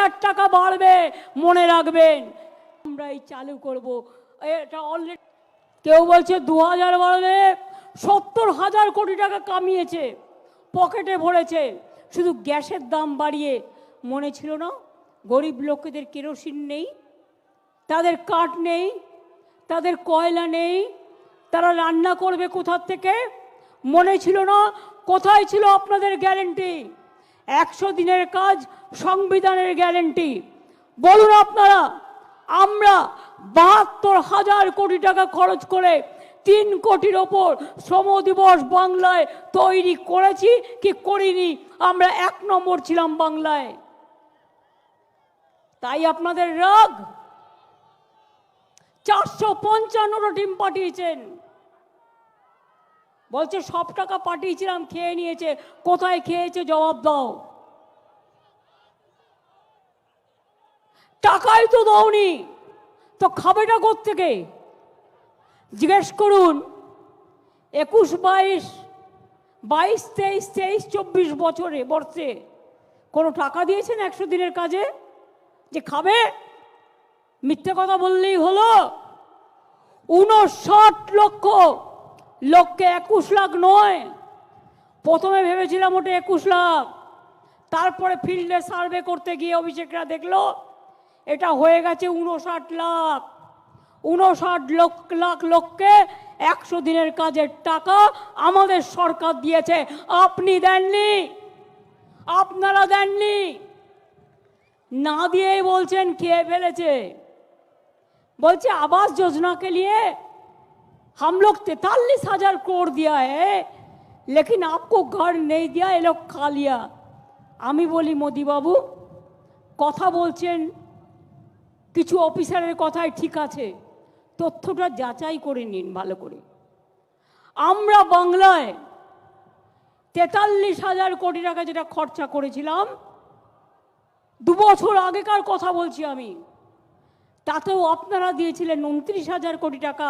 হাজার টাকা বাড়বে, মনে রাখবেন। আমরা এই চালু করব। এটা অলরেডি কেউ বলছে দু হাজার বাড়বে, সত্তর হাজার কোটি টাকা কামিয়েছে, পকেটে ভরেছে। শুধু গ্যাসের দাম বাড়িয়ে মনে ছিল না, গরিব লোকেদের কেরোসিন নেই, তাদের কাঠ নেই, তাদের কয়লা নেই, তারা রান্না করবে কোথার থেকে? মনে ছিল না, কোথায় ছিল আপনাদের গ্যারেন্টি? একশো দিনের কাজ সংবিধানের গ্যারেন্টি। বলুন আপনারা, আমরা বাহাত্তর হাজার কোটি টাকা খরচ করে তিন কোটির ওপর শ্রম দিবস বাংলায় তৈরি করেছি, কি করিনি? আমরা এক নম্বর ছিলাম বাংলায়। তাই আপনাদের রাগ। চারশো পঞ্চান্নটা টিম পাঠিয়েছেন। বলছে, সব টাকা পাঠিয়েছিলাম, খেয়ে নিয়েছে। কোথায় খেয়েছে জবাব দাও। টাকাই তো দাওনি। তো খাবেটা থেকে জিজ্ঞেস করুন, একুশ বাইশ বাইশ তেইশ তেইশ চব্বিশ বছরে, বর্ষে কোনো টাকা দিয়েছেন একশো দিনের কাজে? যে খাবে? মিথ্যে কথা বললেই হলো। উনষাট লক্ষ লক্ষ্যে একুশ লাখ নয়। প্রথমে ভেবেছিলাম ওটা একুশ লাখ। তারপরে ফিল্ডে সার্ভে করতে গিয়ে অভিষেকরা দেখল, এটা হয়ে গেছে উনষাট লাখ। উনষাট লক্ষ লাখ লোককে একশো দিনের কাজের টাকা আমাদের সরকার দিয়েছে। আপনি দেননি। আপনারা দেননি। না দিয়েই বলছেন খেয়ে ফেলেছে? বলছে, আবাস যোজনাকে নিয়ে हम लोग तैतालीस हजार करोड़ दिया है लेकिन आपको घर नहीं दिया ये लोग खा लिया আমি বলি মোদি বাবু কথা বলছেন কিছু অফিসারের কথাই ঠিক আছে তথ্যটা যাচাই করে নিন ভালো করে আমরা বাংলায় তেতাল্লিশ হাজার কোটি টাকা যেটা খরচা করেছিলাম দু বছর আগেকার কথা বলছি আমি তাতেও আপনারা দিয়েছিলেন উনত্রিশ হাজার কোটি টাকা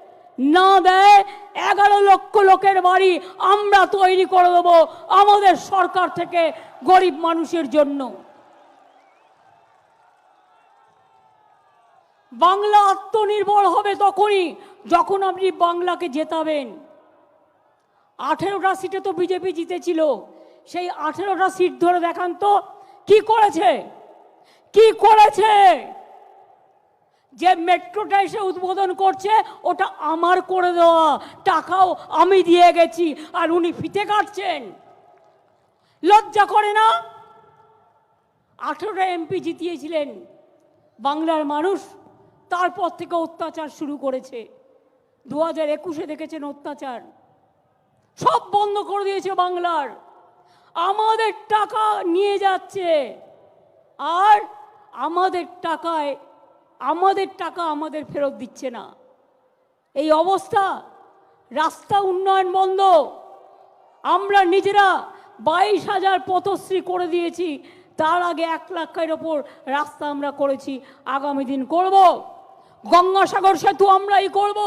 না দেয়, এগারো লক্ষ লোকের বাড়ি আমরা তৈরি করে দেবো আমাদের সরকার থেকে গরিব মানুষের জন্য। বাংলা আত্মনির্ভর হবে তখনই যখন আপনি বাংলাকে জেতাবেন। আঠেরোটা সিটে তো বিজেপি জিতেছিল, সেই আঠেরোটা সিট ধরে দেখান তো, কি করেছে? কি করেছে? যে মেট্রোটা এসে উদ্বোধন করছে, ওটা আমার করে দেওয়া। টাকাও আমি দিয়ে গেছি, আর উনি ফিতে কাটছেন। লজ্জা করে না? আঠেরোটা এমপি জিতিয়েছিলেন বাংলার মানুষ, তারপর থেকে অত্যাচার শুরু করেছে। দু হাজার একুশে দেখেছেন অত্যাচার। সব বন্ধ করে দিয়েছে বাংলার। আমাদের টাকা নিয়ে যাচ্ছে। আর আমাদের টাকায় আমাদের টাকা আমাদের ফেরত দিচ্ছে না। এই অবস্থা, রাস্তা উন্নয়ন বন্ধ। আমরা নিজেরা বাইশ হাজার পথশ্রী করে দিয়েছি, তার আগে এক লাখের ওপর রাস্তা আমরা করেছি, আগামী দিন করব। গঙ্গাসাগর সেতু আমরাই করব,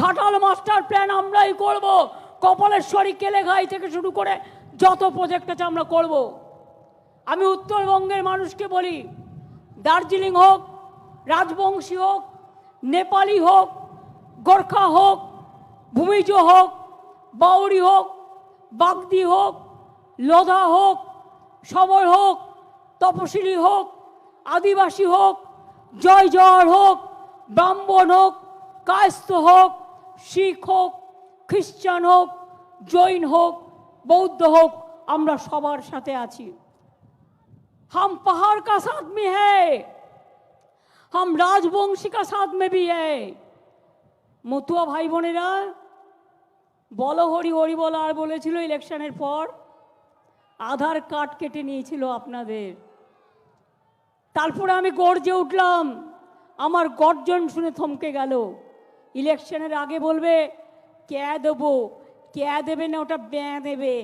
ঘাটাল মাস্টার প্ল্যান আমরাই করব, কপালেশ্বরী কেলেঘাই থেকে শুরু করে যত প্রজেক্ট আছে আমরা করব। আমি উত্তরবঙ্গের মানুষকে বলি, দার্জিলিং হোক রাজবংশী হোক, নেপালি হোক, গোর্খা হোক, ভূমিজ হোক বাউরি হোক, বাগদি হোক, লোধা হোক সবর হোক, তপশিলি হোক, আদিবাসী হোক, জয় জহর হোক, ব্রাহ্মণ হোক, কায়স্থ হোক, শিখ হোক খ্রিস্টান হোক, জৈন হোক, বৌদ্ধ হোক, আমরা সবার সাথে আছি। হাম পাহাড় কাসাদমি হ্যাঁ हम राजवंशी का साथ में भी है মতুয়া ভাই বোনেরা বলো হরি হরি বলো আর বলেছিল ইলেকশনের পর আধার কার্ড কেটে নিয়েছিল আপনাদের তারপরে আমি গর্জে উঠলাম আমার গর্জন শুনে থমকে গেল ইলেকশনের আগে বলবে ক্যা দেবো ক্যা দেবে না ওটা ব্যাঁ দেবে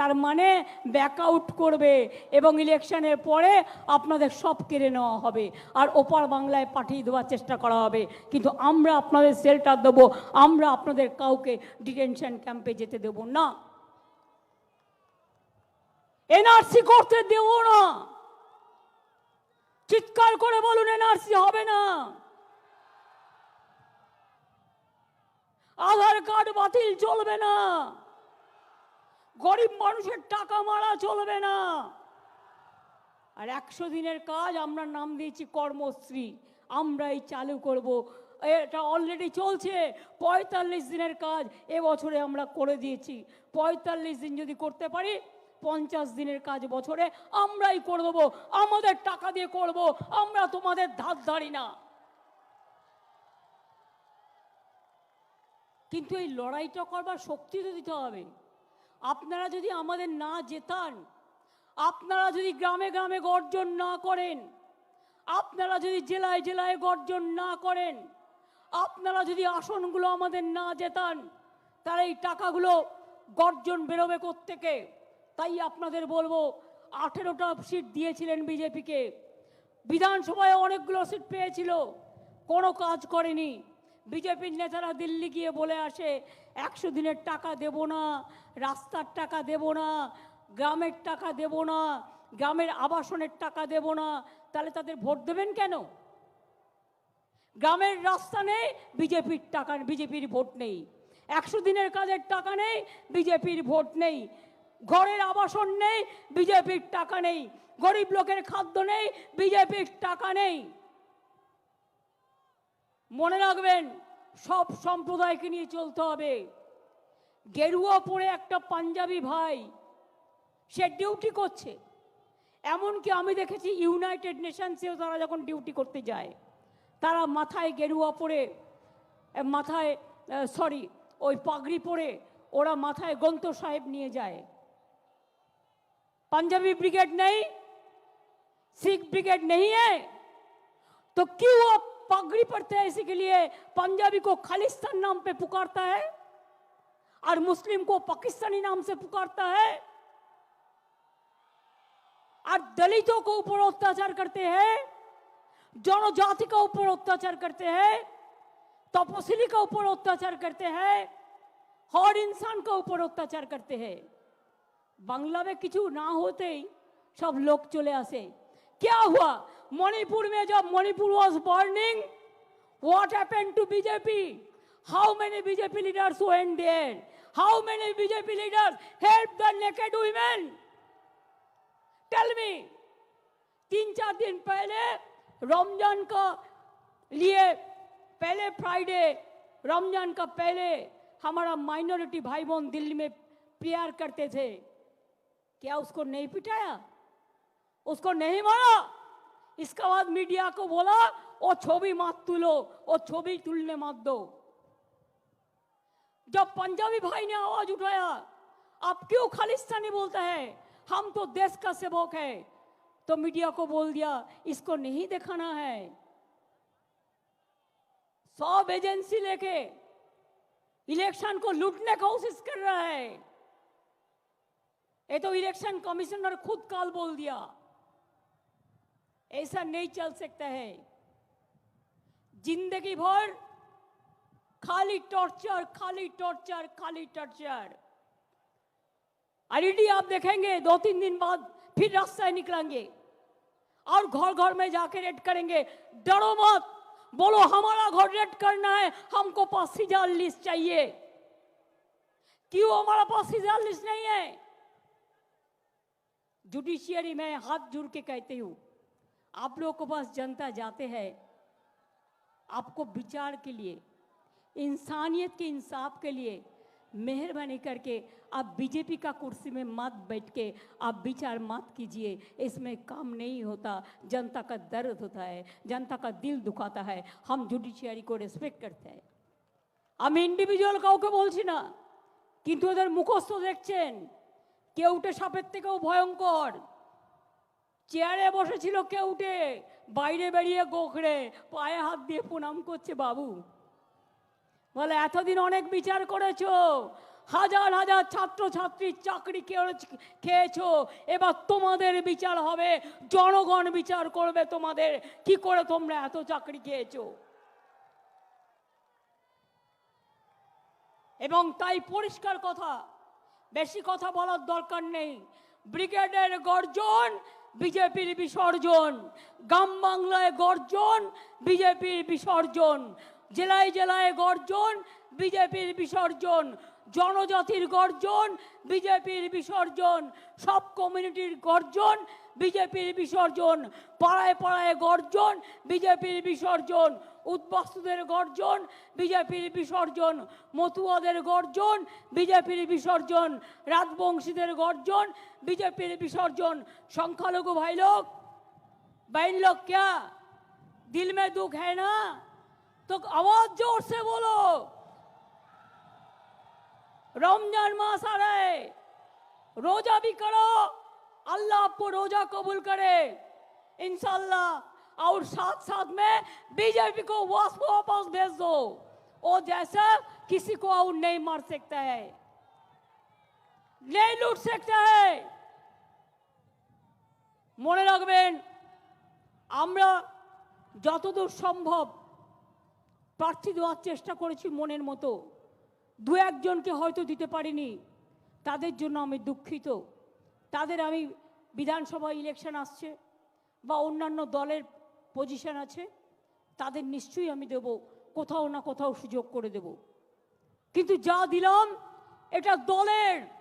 তার মানে ব্যাক আউট করবে এবং ইলেকশনের পরে আপনাদের সব কেড়ে নেওয়া হবে। আর ওপার বাংলায় পাঠিয়ে দেওয়ার চেষ্টা করা হবে। কিন্তু আমরা আপনাদের শেল্টার দেবো, আমরা আপনাদের কাউকে ডিটেনশন ক্যাম্পে যেতে দেব না। এনআরসি করতে দেব না। চিৎকার করে বলুন এনআরসি হবে না। আধার কার্ড বাতিল চলবে না। গরিব মানুষের টাকা মারা চলবে না। আর একশো দিনের কাজ আমরা নাম দিয়েছি কর্মশ্রী, আমরাই চালু করব। এটা অলরেডি চলছে। পঁয়তাল্লিশ দিনের কাজ এবছরে আমরা করে দিয়েছি। পঁয়তাল্লিশ দিন যদি করতে পারি, পঞ্চাশ দিনের কাজ বছরে আমরাই করে দেবো। আমাদের টাকা দিয়ে করব। আমরা তোমাদের ধার ধারি না। কিন্তু এই লড়াইটা করবার শক্তি তো দিতে হবে। আপনারা যদি আমাদের না জেতান, আপনারা যদি গ্রামে গ্রামে গর্জন না করেন, আপনারা যদি জেলায় জেলায় গর্জন না করেন, আপনারা যদি আসনগুলো আমাদের না জেতান, তাহলে এই টাকাগুলো গর্জন বেরোবে থেকে তাই আপনাদের বলব, আঠেরোটা সিট দিয়েছিলেন বিজেপিকে। বিধানসভায় অনেকগুলো সিট পেয়েছিল, কোনো কাজ করেনি। বিজেপির নেতারা দিল্লি গিয়ে বলে আসে, একশো দিনের টাকা দেব না, রাস্তার টাকা দেব না, গ্রামের টাকা দেব না, গ্রামের আবাসনের টাকা দেব না। তাহলে তাদের ভোট দেবেন কেন? গ্রামের রাস্তা নেই, বিজেপির টাকা, বিজেপির ভোট নেই। একশো দিনের কাজের টাকা নেই, বিজেপির ভোট নেই। ঘরের আবাসন নেই, বিজেপির টাকা নেই। গরিব লোকের খাদ্য নেই, বিজেপির টাকা নেই। মনে রাখবেন সব সম্প্রদায়কে নিয়ে চলতে হবে গেরুয়া পরে একটা পাঞ্জাবি ভাই সে ডিউটি করছে এমনকি আমি দেখেছি ইউনাইটেড নেশনসেও তারা যখন ডিউটি করতে যায় তারা মাথায় গেরুয়া পরে এ, মাথায় সরি ওই পাগড়ি পরে ওরা মাথায় গ্রন্থ সাহেব নিয়ে যায় पंजाबी ब्रिगेड नहीं सिख ब्रिगेड नहीं है तो क्यों आप पगड़ी पड़ते हैं इसी के लिए पंजाबी को खालिस्तान नाम पे पुकारता है और मुस्लिम को पाकिस्तानी नाम से पुकारता है। और दलितों को ऊपर अत्याचार करते हैं, जनजाति का ऊपर अत्याचार करते हैं तपसिली का ऊपर अत्याचार करते हैं, हर इंसान का ऊपर अत्याचार करते हैं। बांग्ला में किचू ना होते ही सब लोग चले आसे क्या हुआ? मणिपुर में जब Manipur was burning what happened to bjp how many bjp leaders went there how many bjp leaders helped the naked women? Tell me. तीन चार दिन पहले रमज़ान का लिए पहले फ्राइडे रमज़ान का पहले हमारा माइनॉरिटी भाई बहन दिल्ली में प्रेयर करते थे। क्या उसको नहीं पिटाया? उसको नहीं मारा? इसके बाद मीडिया को बोला वो छवि मत तुलो वो छवि तुलने मत दो। जब पंजाबी भाई ने आवाज़ उठाया, आप क्यों खालिस्तानी बोलता है? हम तो देश का सेवक है। तो मीडिया को बोल दिया, इसको नहीं दिखाना है। सब एजेंसी लेके इलेक्शन को लूटने की कोशिश कर रहा है। ये तो इलेक्शन कमिश्नर खुद काल बोल दिया। ऐसा नहीं चल सकता है। ज़िंदगी भर खाली टॉर्चर खाली टॉर्चर खाली टॉर्चर आईडी आप देखेंगे दो तीन दिन बाद फिर रास्ते निकलेंगे। और घर घर में जाके रेड करेंगे। डरो मत। बोलो, हमारा घर रेड करना है। हमको पास सीधा लिस्ट चाहिए। क्यों हमारा पास सीधा लिस्ट नहीं है? जुडिशियरी में हाथ जुड़ के कहती हूँ। आप लोगों के पास जनता जाते हैं आपको विचार के लिए इंसानियत के इंसाफ के लिए मेहरबानी करके आप बीजेपी का कुर्सी में मत बैठ के आप विचार मत कीजिए इसमें काम नहीं होता जनता का दर्द होता है जनता का दिल दुखाता है हम जुडिशियारी को রেসপেক্ট করতে হয় আমি ইন্ডিভিজুয়াল কাউকে বলছি না কিন্তু ওদের মুখস্থ দেখছেন কেউটে সাপের থেকেও ভয়ঙ্কর চেয়ারে বসেছিল কেউটে বাইরে বেরিয়ে গোখরে পায়ে হাত দিয়ে প্রণাম করছে বাবু। বলে, এতদিন অনেক বিচার করেছ, হাজার হাজার ছাত্র ছাত্রীর চাকরি খেয়ে- খেয়েছো, এবার তোমাদের বিচার হবে, জনগণ বিচার করবে তোমাদের, কি করে তোমরা এত চাকরি খেয়েছো? এবং তাই পরিষ্কার কথা, বেশি কথা বলার দরকার নেই। ব্রিগেডের গর্জন বিজেপির বিসর্জন। গ্রাম বাংলায় গর্জন, বিজেপির বিসর্জন। জেলায় জেলায় গর্জন, বিজেপির বিসর্জন। জনজাতির গর্জন, বিজেপির বিসর্জন। সব কমিউনিটির গর্জন, বিজেপির বিসর্জন। পাড়ায় পাড়ায় গর্জন, বিজেপির বিসর্জন। উদ্বাস্তুদের গর্জন বিজেপির বিসর্জন মতুয়াদের গর্জন বিজেপির বিসর্জন রাজবংশীদের গর্জন বিজেপির বিসর্জন সংখ্যালঘু ভাই লোক बहन लोग क्या दिल में दुख है ना तो आवाज जोर से बोलो रमजान मास आ रहा है रोजा भी करो अल्लाह आपको रोजा कबूल करे इंशाल्लाह और साथ साथ में बीजेपी को वापस वापस भेज दो वो जैसा किसी को और नहीं मार सकता है नहीं लूट सकता है মনে রাখবেন আমরা যতদূর সম্ভব প্রার্থী দেওয়ার চেষ্টা করেছি মনের মতো দু একজনকে হয়তো দিতে পারিনি তাদের জন্য আমি দুঃখিত তাদের আমি বিধানসভা ইলেকশন আসছে বা অন্যান্য দলের পজিশন আছে, তাদের নিশ্চয়ই আমি দেব, কোথাও না কোথাও সুযোগ করে দেব। কিন্তু যা দিলাম, এটা দলের।